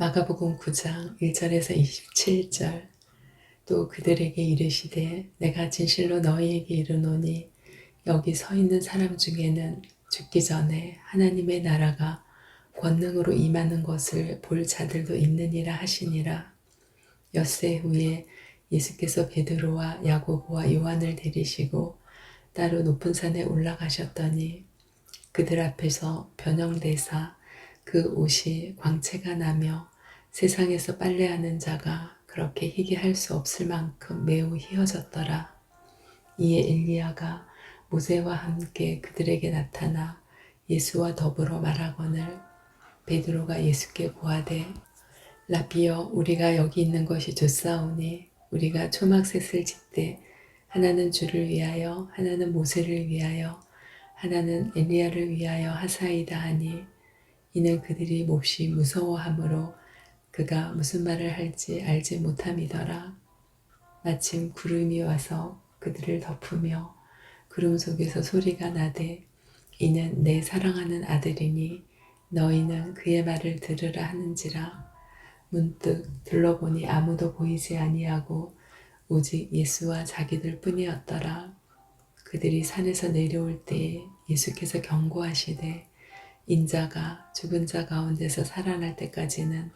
마가복음 9장 1절에서 27절 또 그들에게 이르시되 내가 진실로 너희에게 이르노니 여기 서 있는 사람 중에는 죽기 전에 하나님의 나라가 권능으로 임하는 것을 볼 자들도 있느니라 하시니라. 엿새 후에 예수께서 베드로와 야고보와 요한을 데리시고 따로 높은 산에 올라가셨더니 그들 앞에서 변형되사 그 옷이 광채가 나며 세상에서 빨래하는 자가 그렇게 희게 할 수 없을 만큼 매우 희어졌더라. 이에 엘리야가 모세와 함께 그들에게 나타나 예수와 더불어 말하거늘 베드로가 예수께 고하되 라비여 우리가 여기 있는 것이 좋사오니 우리가 초막셋을 짓되 하나는 주를 위하여 하나는 모세를 위하여 하나는 엘리야를 위하여 하사이다 하니 이는 그들이 몹시 무서워하므로 그가 무슨 말을 할지 알지 못함이더라. 마침 구름이 와서 그들을 덮으며 구름 속에서 소리가 나되 이는 내 사랑하는 아들이니 너희는 그의 말을 들으라 하는지라 문득 둘러보니 아무도 보이지 아니하고 오직 예수와 자기들 뿐이었더라. 그들이 산에서 내려올 때에 예수께서 경고하시되 인자가 죽은 자 가운데서 살아날 때까지는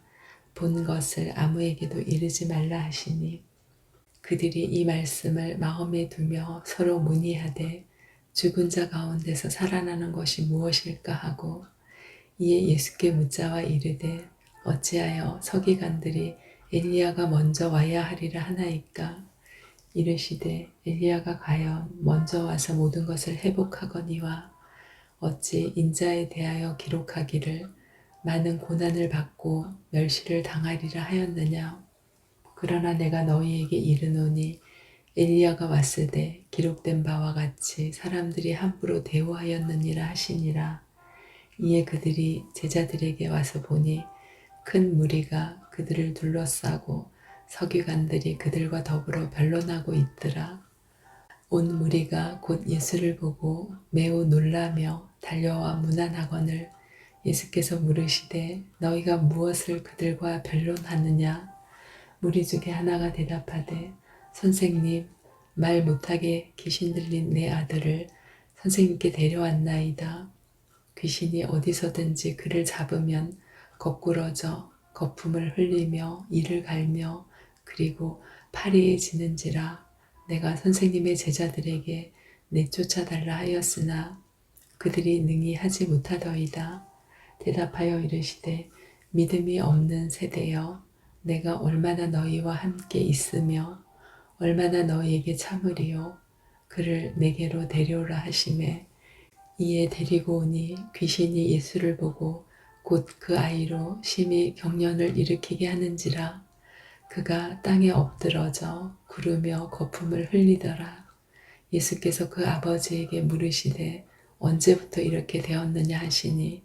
본 것을 아무에게도 이르지 말라 하시니 그들이 이 말씀을 마음에 두며 서로 문의하되 죽은 자 가운데서 살아나는 것이 무엇일까 하고 이에 예수께 묻자와 이르되 어찌하여 서기관들이 엘리야가 먼저 와야 하리라 하나이까? 이르시되 엘리야가 과연 먼저 와서 모든 것을 회복하거니와 어찌 인자에 대하여 기록하기를 많은 고난을 받고 멸시를 당하리라 하였느냐 그러나 내가 너희에게 이르노니 엘리야가 왔을 때 기록된 바와 같이 사람들이 함부로 대우하였느니라 하시니라 이에 그들이 제자들에게 와서 보니 큰 무리가 그들을 둘러싸고 서기관들이 그들과 더불어 변론하고 있더라. 온 무리가 곧 예수를 보고 매우 놀라며 달려와 문안하거늘 예수께서 물으시되 너희가 무엇을 그들과 변론하느냐 무리 중에 하나가 대답하되 선생님 말 못하게 귀신 들린 내 아들을 선생님께 데려왔나이다. 귀신이 어디서든지 그를 잡으면 거꾸러져 거품을 흘리며 이를 갈며 그리고 파리해지는지라 내가 선생님의 제자들에게 내쫓아달라 하였으나 그들이 능히 하지 못하더이다. 대답하여 이르시되 믿음이 없는 세대여 내가 얼마나 너희와 함께 있으며 얼마나 너희에게 참으리요 그를 내게로 데려오라 하심에 이에 데리고 오니 귀신이 예수를 보고 곧 그 아이로 심히 경련을 일으키게 하는지라 그가 땅에 엎드러져 구르며 거품을 흘리더라. 예수께서 그 아버지에게 물으시되 언제부터 이렇게 되었느냐 하시니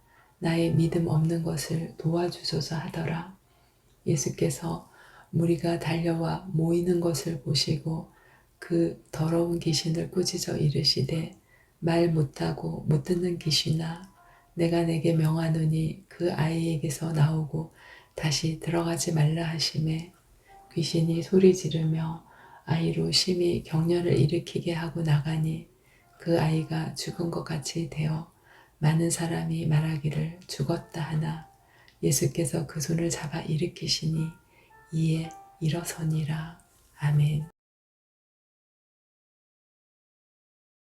나의 믿음 없는 것을 도와주소서 하더라. 예수께서 무리가 달려와 모이는 것을 보시고 그 더러운 귀신을 꾸짖어 이르시되 말 못하고 못 듣는 귀신아 내가 내게 명하노니 그 아이에게서 나오고 다시 들어가지 말라 하심에 귀신이 소리 지르며 아이로 심히 경련을 일으키게 하고 나가니 그 아이가 죽은 것 같이 되어 많은 사람이 말하기를 죽었다 하나 예수께서 그 손을 잡아 일으키시니 이에 일어서니라. 아멘.